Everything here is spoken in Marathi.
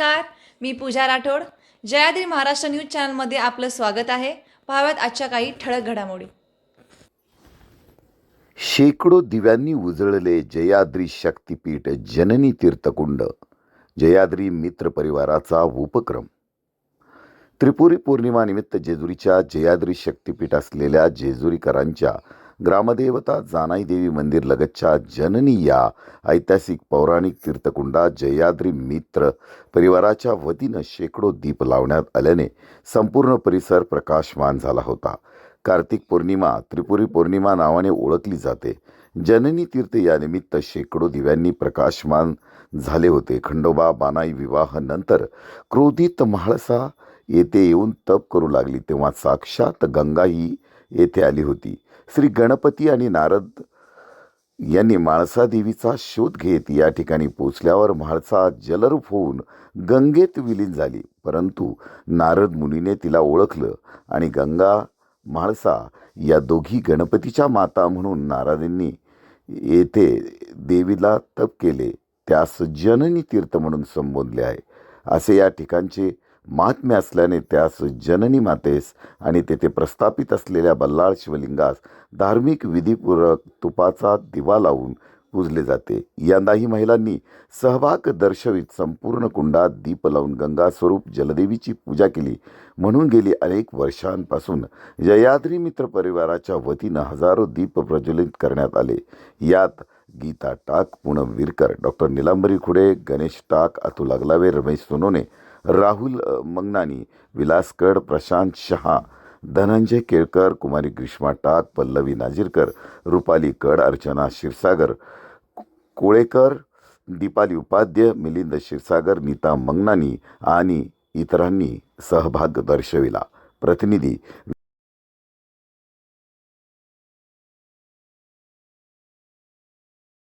नमस्कार मी पूजा राठोड. जयाद्री महाराष्ट्र न्यूज चॅनलमध्ये आपलं स्वागत आहे. पाहाव्यात आजच्या काही ठळक घडामोडी. शेकडो दिव्यांनी उजळले जयाद्री शक्तीपीठ जननी तीर्थकुंड. जयाद्री मित्र परिवाराचा उपक्रम. त्रिपुरी पौर्णिमानिमित्त जेजुरीच्या जयाद्री शक्तीपीठ असलेल्या जेजुरीकरांच्या ग्रामदेवता जानाई देवी मंदिर लगतच्या जननी या ऐतिहासिक पौराणिक तीर्थकुंडात जयाद्री मित्र परिवाराच्या वतीनं शेकडो दीप लावण्यात आल्याने संपूर्ण परिसर प्रकाशमान झाला होता. कार्तिक पौर्णिमा त्रिपुरी पौर्णिमा नावाने ओळखली जाते. जननी तीर्थ यानिमित्त शेकडो दिव्यांनी प्रकाशमान झाले होते. खंडोबा बानाई विवाह नंतर क्रोधित म्हाळसा येथे येऊन तप करू लागली. तेव्हा साक्षात गंगा ही येथे आली होती. श्री गणपती आणि नारद यांनी म्हाळसा देवीचा शोध घेत या ठिकाणी पोचल्यावर म्हाळसा जलरूप होऊन गंगेत विलीन झाली. परंतु नारद मुनीने तिला ओळखलं आणि गंगा म्हाळसा या दोघी गणपतीच्या माता म्हणून नारदांनी येथे देवीला तप केले. त्यास जननी तीर्थ म्हणून संबोधले आहे. असे या ठिकाणचे महात्म्य असल्याने त्यास जननी मातेस आणि तेथे प्रस्थापित असलेल्या बल्लाळ शिवलिंगास धार्मिक विधीपूर्वक तुपाचा दिवा लावून पूजले जाते. यंदाही महिलांनी सहभाग दर्शवित संपूर्ण कुंडात दीप लावून गंगा स्वरूप जलदेवीची पूजा केली. म्हणून गेली अनेक वर्षांपासून जयाद्री मित्र परिवाराच्या वतीनं हजारो दीप प्रज्वलित करण्यात आले. यात गीता टाक पूनम विरकर डॉक्टर निलांबरी खुडे गणेश टाक अतुल अगलावे रमेश सोनोने राहुल मंगनानी विलास कड प्रशांत शहा धनंजय केळकर कुमारी ग्रीष्मा टाक पल्लवी नाजीरकर रुपाली कड अर्चना क्षीरसागर कोळेकर दीपाली उपाध्य मिलिंद क्षीरसागर नीता मंगनानी आणि इतरांनी सहभाग दर्शविला. प्रतिनिधी